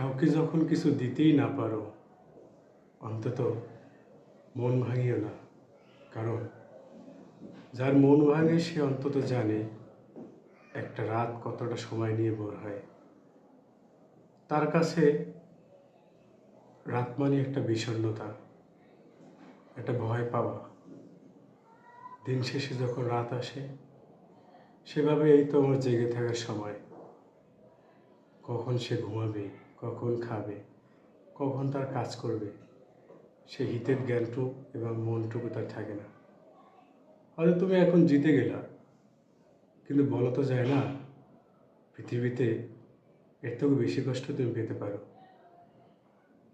কাউকে যখন কিছু দিতেই না পারো, অন্তত মন ভাঙিও না। কারণ যার মন ভাঙে, সে অন্তত জানে একটা রাত কতটা সময় নিয়ে বোর হয়। তার কাছে রাত মানে একটা বিষণ্ণতা, একটা ভয় পাওয়া। দিন শেষে যখন রাত আসে, সেভাবে এই তো আমার জেগে থাকার সময়। কখন সে ঘুমাবে? কখন খাবে? কখন তার কাজ করবে? সে হিতের জ্ঞানটুক এবং মনটুকু তার থাকে না। হয়তো তুমি এখন জিতে গেলা, কিন্তু বলা তো যায় না, পৃথিবীতে এর থেকেও বেশি কষ্ট তুমি পেতে পারো।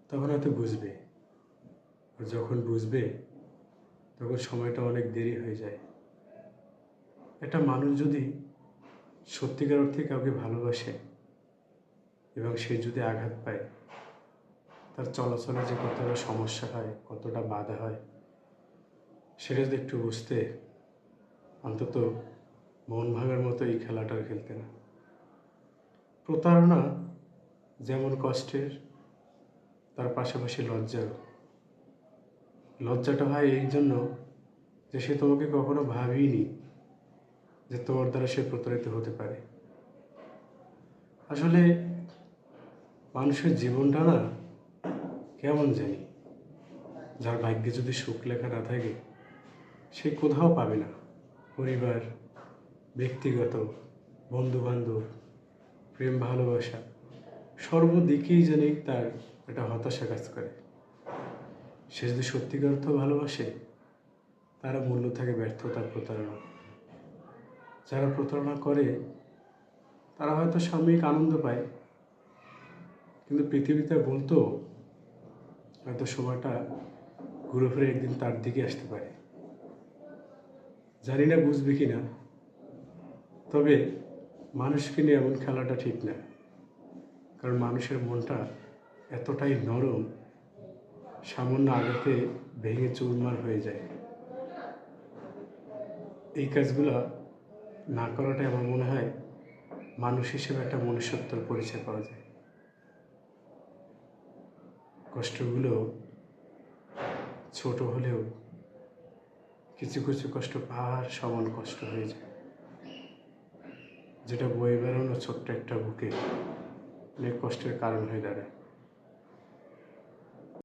তখন হয়তো বুঝবে। যখন বুঝবে, তখন সময়টা অনেক দেরি হয়ে যায়। একটা মানুষ যদি সত্যিকার অর্থে কাউকে ভালোবাসে এবং সে যদি আঘাত পায়, তার চলাচলে যে কতটা সমস্যা হয়, কতটা বাধা হয়, সেটা যদি একটু বুঝতে অন্তত মন ভাঙার মতো এই খেলাটা আর খেলতে না। প্রতারণা যেমন কষ্টের, তার পাশাপাশি লজ্জারও লজ্জাটা হয় এই জন্য যে সে তোমাকে কখনো ভাবিনি যে তোমার দ্বারা সে প্রতারিত হতে পারে। আসলে মানুষের জীবনটা না কেমন জানি? যার ভাগ্যে যদি সুখ লেখা না থাকে, সে কোথাও পাবে না। পরিবার, ব্যক্তিগত বন্ধু বান্ধব প্রেম, ভালোবাসা, সর্বদিকেই জানি তার একটা হতাশা কাজ করে। সে যদি সত্যিকার অর্থ ভালোবাসে, তারা মূল্য থাকে ব্যর্থতার প্রতারণা। যারা প্রতারণা করে, তারা হয়তো সাময়িক আনন্দ পায় কিন্তু পৃথিবীতে বলতো, হয়তো সময়টা ঘুরে ফিরে একদিন তার দিকে আসতে পারে। জানি না বুঝবে কি না, তবে মানুষকে নিয়ে এমন খেলাটা ঠিক না, কারণ মানুষের মনটা এতটাই নরম, সামান্য আঘাতে ভেঙে চুরমার হয়ে যায়। এই কাজগুলো না করাটাই আমার মনে হয় মানুষ হিসেবে একটা মনুষ্যত্বর পরিচয় পাওয়া যায়। কষ্টগুলো ছোট হলেও কিছু কিছু কষ্ট পাহাড় সমান কষ্ট হয়ে যায়। যেটা বয়ে বেড়ানো ছোট্ট একটা বুকে অনেক কষ্টের কারণ হয়ে দাঁড়ায়।